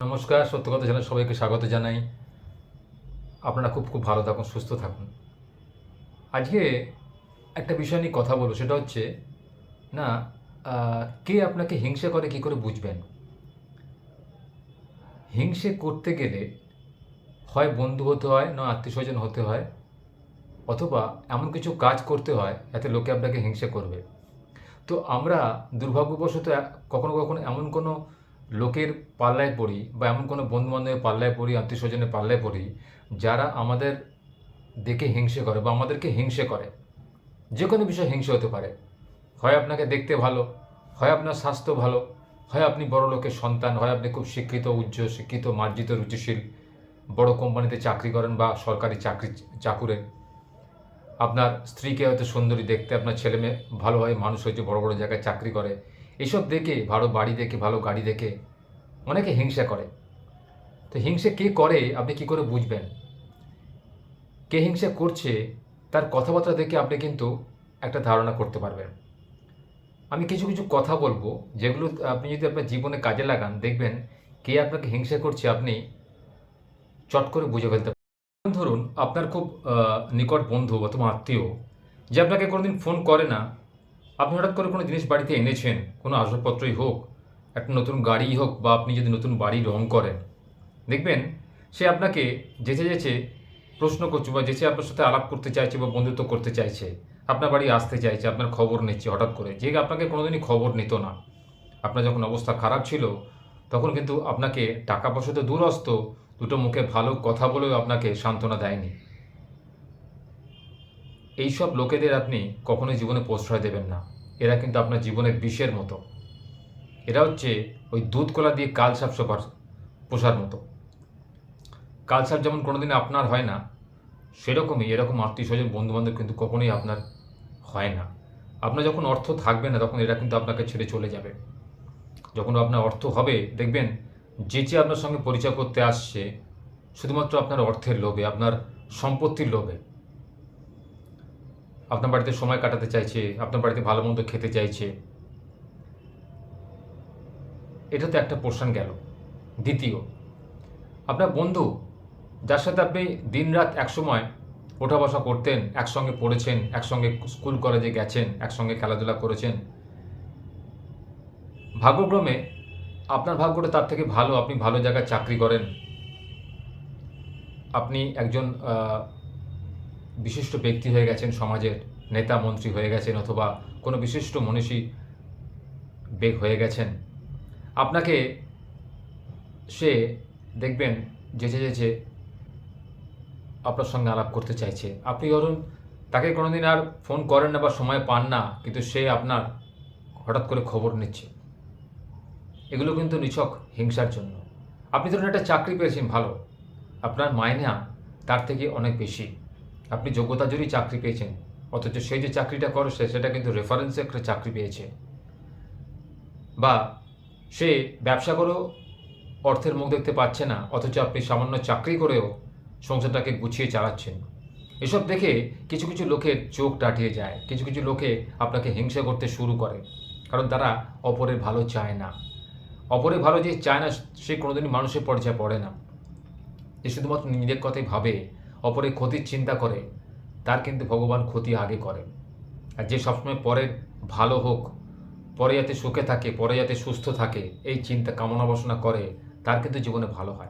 নমস্কার, সত্য কথা জানাই, সবাইকে স্বাগত জানাই। আপনারা খুব খুব ভালো থাকুন, সুস্থ থাকুন। আজকে একটা বিষয় নিয়ে কথা বলব, সেটা হচ্ছে, না কে আপনাকে হিংসে করে, কি করে বুঝবেন? হিংসে করতে গেলে হয় বন্ধু হতে হয়, না আত্মীয় স্বজন হতে হয়, অথবা এমন কিছু কাজ করতে হয়, যাতে লোকে আপনাকে হিংসে করবে। তো আমরা দুর্ভাগ্যবশত, কখনো কখনো এমন কোনো লোকের পাল্লায় পড়ি বা এমন কোনো বন্ধু বান্ধবের পাল্লায় পড়ি আত্মীয় স্বজনের পাল্লায় পড়ি, যারা আমাদের দেখে হিংসে করে বা আমাদেরকে হিংসে করে। যে কোনো বিষয় হিংসে হতে পারে। হয় আপনাকে দেখতে ভালো, হয় আপনার স্বাস্থ্য ভালো, হয় আপনি বড় লোকের সন্তান, হয় আপনি খুব শিক্ষিত, উচ্চ শিক্ষিত, মার্জিত, রুচিশীল, বড় কোম্পানিতে চাকরি করেন বা সরকারি চাকরি চাকুরে আপনার স্ত্রীকে হয়তো সুন্দরী দেখতে, আপনার ছেলে মেয়ে ভালো হয় মানুষ হয়েছে, বড় বড় জায়গায় চাকরি করে এসব দেখে, ভালো বাড়ি দেখে, ভালো গাড়ি দেখে অনেকে হিংসা করে। তো হিংসে কে করে, আপনি কি করে বুঝবেন? কে হিংসা করছে, তার কথাবার্তা দেখে আপনি কিন্তু একটা ধারণা করতে পারবেন। আমি কিছু কিছু কথা বলব, যেগুলো আপনি যদি আপনার জীবনে কাজে লাগান, দেখবেন কে আপনাকে হিংসা করছে, আপনি চট করে বুঝে ফেলতে। ধরুন, আপনার খুব নিকট বন্ধু অথবা আত্মীয়, যে আপনাকে কোনোদিন ফোন করে না আপনি হঠাৎ করে কোনো জিনিস বাড়িতে এনেছেন, কোনো আসবাবপত্রই হোক, একটা নতুন গাড়ি হোক, বা আপনি যদি নতুন বাড়ি রং করেন, দেখবেন সে আপনাকে যেচে যেচে প্রশ্ন করছে বা যেচে আপনার সাথে আলাপ করতে চাইছে বা বন্ধুত্ব করতে চাইছে, আপনার বাড়ি আসতে চাইছে, আপনার খবর নিচ্ছে হঠাৎ করে, যে আপনাকে কোনোদিনই খবর নিত না। আপনার যখন অবস্থা খারাপ ছিল, তখন কিন্তু আপনাকে টাকা পয়সা তো দূরস্ত দুটো মুখে ভালো কথা বলেও আপনাকে সান্ত্বনা দেয়নি। এইসব লোকেদের আপনি কখনোই জীবনে প্রশ্রয় দেবেন না। এরা কিন্তু আপনার জীবনের বিষের মতো। এরা হচ্ছে ওই দুধ কলা দিয়ে কালসাপ সোপার পোষার মতো। কালসাপ যেমন কোনোদিন আপনার হয় না, সেরকমই এরকম আত্মীয় স্বজন বন্ধুবান্ধব কিন্তু কখনোই আপনার হয় না। আপনার যখন অর্থ থাকবে না, তখন এরা কিন্তু আপনাকে ছেড়ে চলে যাবে। যখন আপনার অর্থ হবে, দেখবেন যে যে আপনার সঙ্গে পরিচয় করতে আসছে, শুধুমাত্র আপনার অর্থের লোভে, আপনার সম্পত্তির লোভে আপনার বাড়িতে সময় কাটাতে চাইছে, আপনার বাড়িতে ভালো মন্দ খেতে চাইছে। এটা তো একটা পোর্শন গেল। দ্বিতীয়, আপনার বন্ধু যার সাথে আপনি দিন দিনরাত একসময় ওঠা বসা করতেন, একসঙ্গে পড়েছেন, একসঙ্গে স্কুল কলেজে গেছেন, একসঙ্গে খেলাধুলা করেছেন, ভাগ্যক্রমে আপনার ভাগ্যটা তার থেকে ভালো, আপনি ভালো জায়গায় চাকরি করেন। আপনি একজন বিশিষ্ট ব্যক্তি হয়ে গেছেন সমাজের নেতা মন্ত্রী হয়ে গেছেন অথবা কোনো বিশিষ্ট মনীষী বেগ হয়ে গেছেন। আপনাকে সে দেখবেন যেচে যেচে আপনার সঙ্গে আলাপ করতে চাইছে। আপনি ধরুন তাকে কোনোদিন আর ফোন করেন না বা সময় পান না, কিন্তু সে আপনার হঠাৎ করে খবর নিচ্ছে। এগুলো কিন্তু নিছক হিংসার জন্য। আপনি ধরুন একটা চাকরি পেয়েছেন ভালো, আপনার মাইনা তার থেকে অনেক বেশি। আপনি যোগ্যতা জন্যই চাকরি পেয়েছেন। অথচ সেই যে চাকরিটা করে, সে সেটা কিন্তু রেফারেন্সে একটা চাকরি পেয়েছে। বা সে ব্যবসা করেও অর্থের মুখ দেখতে পাচ্ছে না, অথচ আপনি সামান্য চাকরি করেও সংসারটাকে গুছিয়ে চালাচ্ছেন। এসব দেখে কিছু কিছু লোকের চোখ টাটিয়ে যায়, কিছু কিছু লোকে আপনাকে হিংসা করতে শুরু করে, কারণ তারা অপরের ভালো চায় না। অপরের ভালো যে চায় না, সে কোনোদিনই মানুষের পর্যায়ে পড়ে না। যে শুধুমাত্র নিজের কথাই ভাবে অপরের ক্ষতির চিন্তা করে, তার কিন্তু ভগবান ক্ষতি আগে করে আর যে সবসময় পরের ভালো হোক, পরে যাতে সুখে থাকে, পরে যাতে সুস্থ থাকে, এই চিন্তা কামনা বাসনা করে, তার কিন্তু জীবনে ভালো হয়।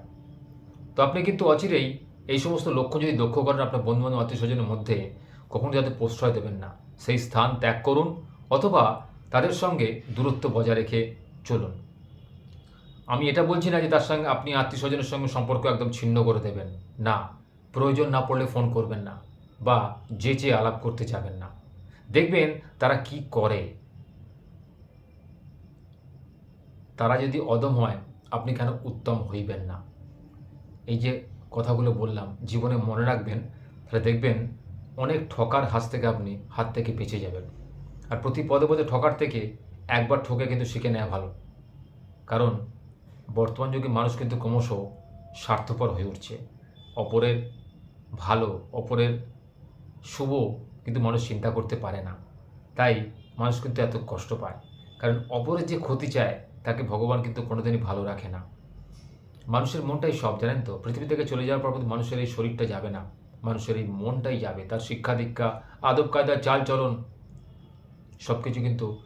তো আপনি কিন্তু অচিরেই এই সমস্ত লক্ষ্য যদি লক্ষ্য করেন আপনার বন্ধুবান্ধব আত্মীয় স্বজনের মধ্যে, কখনো যাতে প্রশ্রয় দেবেন না। সেই স্থান ত্যাগ করুন, অথবা তাদের সঙ্গে দূরত্ব বজায় রেখে চলুন। আমি এটা বলছি না যে তার সঙ্গে আপনি আত্মীয় স্বজনের সঙ্গে সম্পর্ক একদম ছিন্ন করে দেবেন। না। প্রয়োজন না পড়লে ফোন করবেন না বা যে চেয়ে আলাপ করতে যাবেন না। দেখবেন তারা কি করে। তারা যদি অদম হয়, আপনি কেন উত্তম হইবেন না? এই যে কথাগুলো বললাম, জীবনে মনে রাখবেন, তাহলে দেখবেন অনেক ঠকার হাত থেকে আপনি হাত থেকে বেঁচে যাবেন। আর প্রতি পদে পদে ঠকার থেকে একবার ঠকে কিন্তু শিখে নেওয়া ভালো। কারণ বর্তমান যুগে মানুষ কিন্তু ক্রমশ স্বার্থপর হয়ে উঠছে। অপরের ভালো, অপরের শুভ কিন্তু মানুষ চিন্তা করতে পারে না। তাই মানুষ কিন্তু এত কষ্ট পায়। কারণ অপরের যে ক্ষতি চায়, তাকে ভগবান কিন্তু কোনোদিনই ভালো রাখে না। মানুষের মনটাই সব, জানেন তো? পৃথিবী থেকে চলে যাওয়ার পর মানুষের এই শরীরটা যাবে না। মানুষের এই মনটাই যাবে। তার শিক্ষা দীক্ষা, আদব কায়দা, চাল চলন সব কিছু কিন্তু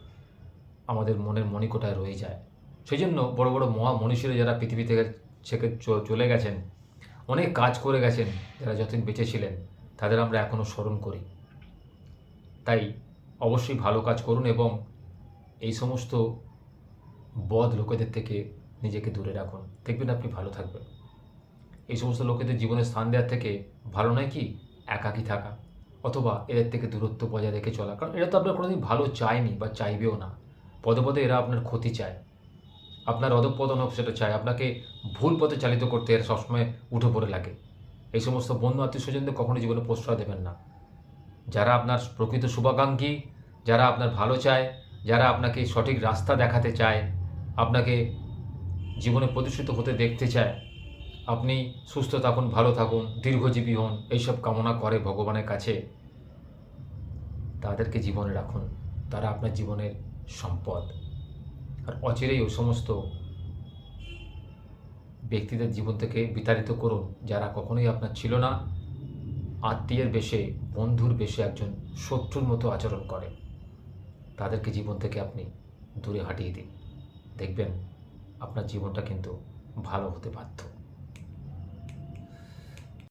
আমাদের মনের মণিকোটায় রয়ে যায়। সেই জন্য বড় বড় মহা মনীষীরা যারা পৃথিবী থেকে চলে গেছেন অনেক কাজ করে গেছেন যারা যতদিন বেঁচে ছিলেন, তাদের আমরা এখনও স্মরণ করি। তাই অবশ্যই ভালো কাজ করুন এবং এই সমস্ত বদ লোকেদের থেকে নিজেকে দূরে রাখুন। দেখবেন আপনি ভালো থাকবেন। এই সমস্ত লোকেদের জীবনে স্থান দেওয়ার থেকে ভালো নয় কি, একাকী থাকা, অথবা এদের থেকে দূরত্ব বজায় রেখে চলা। কারণ এরা তো আপনার কোনোদিন ভালো চায়নি বা চাইবেও না। পদে পদে এরা আপনার ক্ষতি চায়। আপনার অধঃপতন হোক, সেটা চায় আপনাকে ভুল পথে চালিত করতে এরা সবসময় উঠে পড়ে লাগে। এই সমস্ত বন্ধু আত্মীয় স্বজনদের কখনো জীবনে প্রশ্রয় দেবেন না। যারা আপনার প্রকৃত শুভাকাঙ্ক্ষী, যারা আপনার ভালো চায়, যারা আপনাকে সঠিক রাস্তা দেখাতে চায়, আপনাকে জীবনে প্রতিষ্ঠিত হতে দেখতে চায়, আপনি সুস্থ থাকুন, ভালো থাকুন, দীর্ঘজীবী হন, এইসব কামনা করে ভগবানের কাছে। তাদেরকে জীবনে রাখুন। তারা আপনার জীবনের সম্পদ। আর অচিরেই ওই সমস্ত ব্যক্তিদের জীবন থেকে বিতাড়িত করুন, যারা কখনোই আপনার ছিল না। আত্মীয়ের বেশে, বন্ধুর বেশে একজন শত্রুর মতো আচরণ করে। তাদেরকে জীবন থেকে আপনি দূরে হাঁটিয়ে দিন। দেখবেন আপনার জীবনটা কিন্তু ভালো হতে বাধ্য।